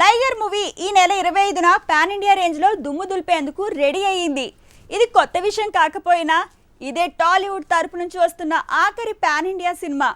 లైగర్ movie ఈ నెల ఇరవై ఐదున పాన్ ఇండియా రేంజ్లో దుమ్ము దులిపేందుకు రెడీ అయ్యింది. ఇది కొత్త విషయం కాకపోయినా ఇదే టాలీవుడ్ తరపు నుంచి వస్తున్న ఆఖరి పాన్ ఇండియా సినిమా.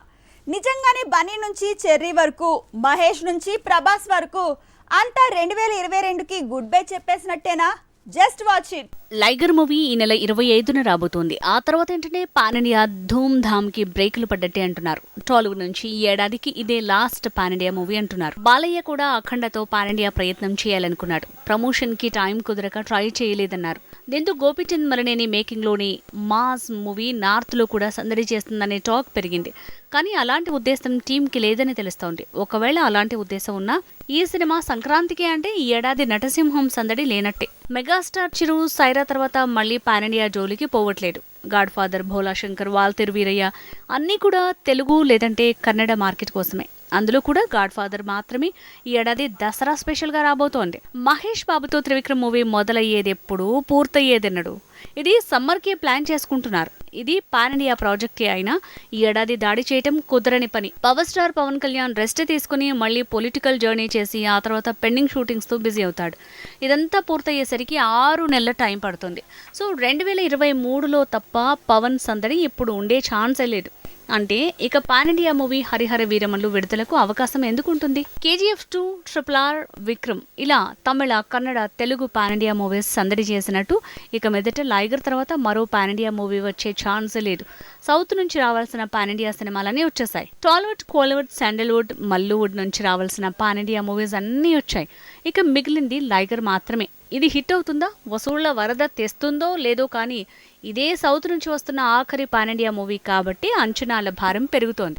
నిజంగానే బన్నీ నుంచి చెర్రీ వరకు మహేష్ నుంచి ప్రభాస్ వరకు అంతా రెండు వేల ఇరవై రెండుకి goodbye చెప్పేసినట్టేనా? Just watch it. Liger movie ఈ నెల ఇరవై ఐదున రాబోతోంది. ఆ తర్వాత ఏంటంటే పాన్ ఇండియా ధూమ్ ధామ్కి బ్రేకులు పడ్డట్టే అంటున్నారు. టాలీవుడ్ నుంచి ఈ ఏడాదికి ఇదే లాస్ట్ పాన్ ఇండియా మూవీ అంటున్నారు. బాలయ్య కూడా అఖండతో పాన్ ఇండియా ప్రయత్నం చేయాలనుకున్నాడు. ప్రమోషన్కి టైం కుదరక ట్రై చేయలేదన్నారు. దీంతో గోపిచంద్ మరనేని మేకింగ్లోని మాస్ మూవీ నార్త్లో కూడా సందడి చేస్తుందనే టాక్ పెరిగింది. కానీ అలాంటి ఉద్దేశం టీంకి లేదని తెలుస్తోంది. ఒకవేళ అలాంటి ఉద్దేశం ఉన్నా ఈ సినిమా సంక్రాంతికి అంటే ఈ ఏడాది నటసింహం సందడి లేనట్టే. మెగాస్టార్ చిరు సైరా తర్వాత మళ్ళీ పాన్ ఇండియా జోలికి పోవట్లేదు. గాడ్ ఫాదర్ భోలా శంకర్ వాల్తెరు వీరయ్య అన్నీ కూడా తెలుగు లేదంటే కన్నడ మార్కెట్ కోసమే. అందులో కూడా గాడ్ ఫాదర్ మాత్రమే ఈ ఏడాది దసరా స్పెషల్గా రాబోతోంది. మహేష్ బాబుతో త్రివిక్రమ్ మూవీ మొదలయ్యేది ఎప్పుడు పూర్తయ్యేదెన్నడు. ఇది సమ్మర్కి ప్లాన్ చేసుకుంటున్నారు. ఇది పాన్ ఇండియా ప్రాజెక్టే అయినా ఈ ఏడాది దాడి చేయటం కుదరని పని. Power star Pawan Kalyan rest తీసుకుని మళ్ళీ పొలిటికల్ జర్నీ చేసి ఆ తర్వాత పెండింగ్ షూటింగ్స్తో బిజీ అవుతాడు. ఇదంతా పూర్తయ్యేసరికి ఆరు నెలల టైం పడుతుంది. సో రెండు వేల ఇరవై మూడులో తప్ప పవన్ సందడి ఇప్పుడు ఉండే ఛాన్సే లేదు. అంటే ఇక pan India movie Harihara Veeramallu విడుదలకు అవకాశం ఎందుకు ఉంటుంది KGF two triple R Vikram ఇలా Tamil Kannada Telugu pan India movies సందడి చేసినట్టు ఇక మెదట లైగర్ తర్వాత మరో పాన్ ఇండియా మూవీ వచ్చే ఛాన్స్ లేదు. సౌత్ నుంచి రావాల్సిన పాన్ ఇండియా సినిమాలన్నీ వచ్చేసాయి. టాలీవుడ్ కోలీవుడ్ శాండల్వుడ్ మల్లువుడ్ నుంచి రావాల్సిన పాన్ ఇండియా మూవీస్ అన్నీ వచ్చాయి. ఇక మిగిలింది లైగర్ మాత్రమే. ఇది హిట్ అవుతుందా? వసూళ్ళ వరద తెస్తుందో లేదో కానీ ఇదే సౌత్ నుంచి వస్తున్న ఆఖరి పాన్ ఇండియా మూవీ కాబట్టి అంచనాల భారం పెరుగుతోంది.